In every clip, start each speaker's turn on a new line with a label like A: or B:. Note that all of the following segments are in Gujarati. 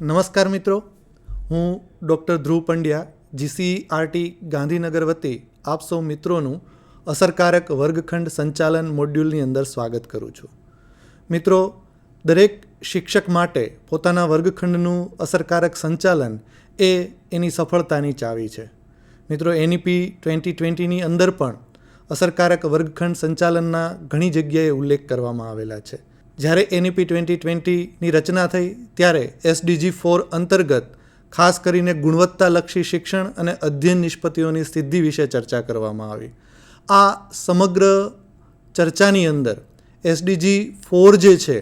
A: નમસ્કાર મિત્રો, હું ડૉક્ટર ધ્રુવ પંડ્યા, જીસીઆરટી ગાંધીનગર વતી આપ સૌ મિત્રોનું અસરકારક વર્ગખંડ સંચાલન મોડ્યુલની અંદર સ્વાગત કરું છું. મિત્રો, દરેક શિક્ષક માટે પોતાના વર્ગખંડનું અસરકારક સંચાલન એ એની સફળતાની ચાવી છે. મિત્રો, એનઈપી ટ્વેન્ટી ટ્વેન્ટીની અંદર પણ અસરકારક વર્ગખંડ સંચાલનના ઘણી જગ્યાએ ઉલ્લેખ કરવામાં આવેલા છે. જ્યારે એનઈપી ટ્વેન્ટી ટ્વેન્ટીની રચના થઈ ત્યારે એસડીજી ફોર અંતર્ગત ખાસ કરીને ગુણવત્તાલક્ષી શિક્ષણ અને અધ્યયન નિષ્પત્તિઓની સિદ્ધિ વિશે ચર્ચા કરવામાં આવી. આ સમગ્ર ચર્ચાની અંદર એસડીજી ફોર જે છે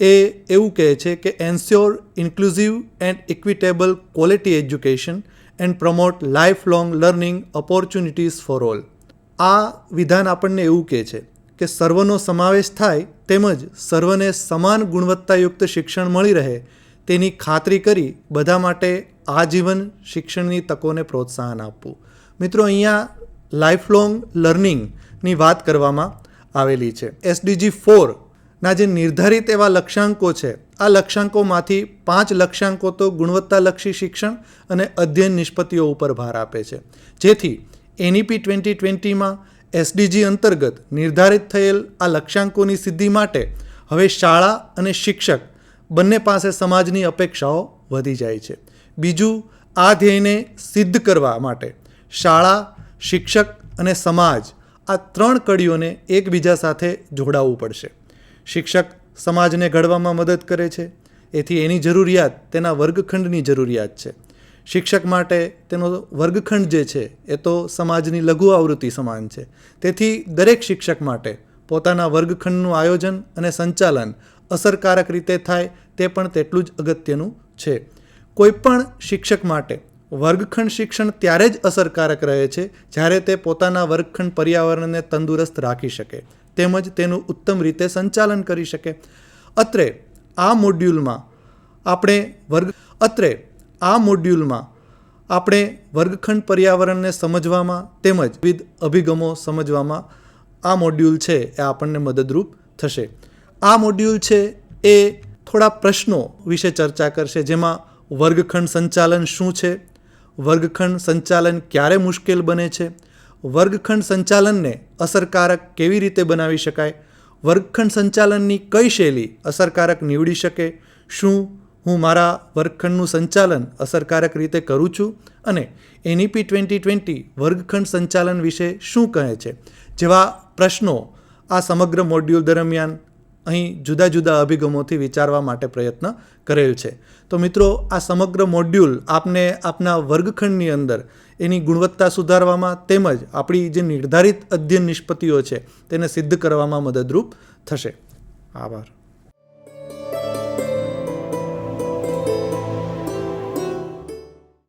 A: એ એવું કહે છે કે ensure inclusive and equitable quality education and promote lifelong learning opportunities for all. આ વિધાન આપણને એવું કહે છે કે સર્વનો સમાવેશ થાય તેમજ સર્વને સમાન ગુણવત્તાયુક્ત શિક્ષણ મળી રહે તેની ખાતરી કરી બધા માટે આજીવન શિક્ષણની તકોને પ્રોત્સાહન આપવું. મિત્રો, અહીંયા લાઈફ લોંગ લર્નિંગની વાત કરવામાં આવેલી છે. એસડીજી ફોરના જે નિર્ધારિત એવા લક્ષ્યાંકો છે, આ લક્ષ્યાંકોમાંથી પાંચ લક્ષ્યાંકો તો ગુણવત્તાલક્ષી શિક્ષણ અને અધ્યયન નિષ્પત્તિઓ ઉપર ભાર આપે છે. જેથી એનઈપી ટ્વેન્ટી ટ્વેન્ટીમાં એસડીજી અંતર્ગત નિર્ધારિત થયેલ આ લક્ષ્યાંકોની સિદ્ધિ માટે હવે શાળા અને શિક્ષક બંને પાસે સમાજની અપેક્ષાઓ વધી જાય છે. બીજું, આ ધ્યેયને સિદ્ધ કરવા માટે શાળા, શિક્ષક અને સમાજ આ ત્રણ કડીઓને એકબીજા સાથે જોડાવવું પડશે. શિક્ષક સમાજને ઘડવામાં મદદ કરે છે. એથી એની જરૂરિયાત તેના વર્ગખંડની જરૂરિયાત છે. શિક્ષક માટે તેનો વર્ગખંડ જે છે, એ તો સમાજની લઘુ આવૃત્તિ સમાન છે. તેથી દરેક શિક્ષક માટે પોતાના વર્ગખંડનું આયોજન અને સંચાલન અસરકારક રીતે થાય તે પણ તેટલું જ અગત્યનું છે. કોઈપણ શિક્ષક માટે વર્ગખંડ શિક્ષણ ત્યારે જ અસરકારક રહે છે, જ્યારે તે પોતાના વર્ગખંડ પર્યાવરણને તંદુરસ્ત રાખી શકે, તેમજ તેનું ઉત્તમ રીતે સંચાલન કરી શકે. અત્રે આ મોડ્યુલમાં આપણે વર્ગ, અત્રે આ મોડ્યુલમાં આપણે વર્ગખંડ પર્યાવરણને સમજવામાં તેમજ વિવિધ અભિગમો સમજવામાં આ મોડ્યુલ છે એ આપણને મદદરૂપ થશે. આ મોડ્યુલ છે એ થોડા પ્રશ્નો વિશે ચર્ચા કરશે, જેમાં વર્ગખંડ સંચાલન શું છે, વર્ગખંડ સંચાલન ક્યારે મુશ્કેલ બને છે, વર્ગખંડ સંચાલનને અસરકારક કેવી રીતે બનાવી શકાય, વર્ગખંડ સંચાલનની કઈ શૈલી અસરકારક નીવડી શકે, શું હું મારા વર્ગખંડનું સંચાલન અસરકારક રીતે કરું છું અને એનઈપી ટ્વેન્ટી ટ્વેન્ટી વર્ગખંડ સંચાલન વિશે શું કહે છે? જેવા પ્રશ્નો આ સમગ્ર મોડ્યુલ દરમિયાન અહીં જુદા જુદા અભિગમોથી વિચારવા માટે પ્રયત્ન કરેલ છે. તો મિત્રો, આ સમગ્ર મોડ્યુલ આપને આપના વર્ગખંડની અંદર એની ગુણવત્તા સુધારવામાં તેમજ આપણી જે નિર્ધારિત અધ્યયન નિષ્પત્તિઓ છે, તેને સિદ્ધ કરવામાં મદદરૂપ થશે. આભાર.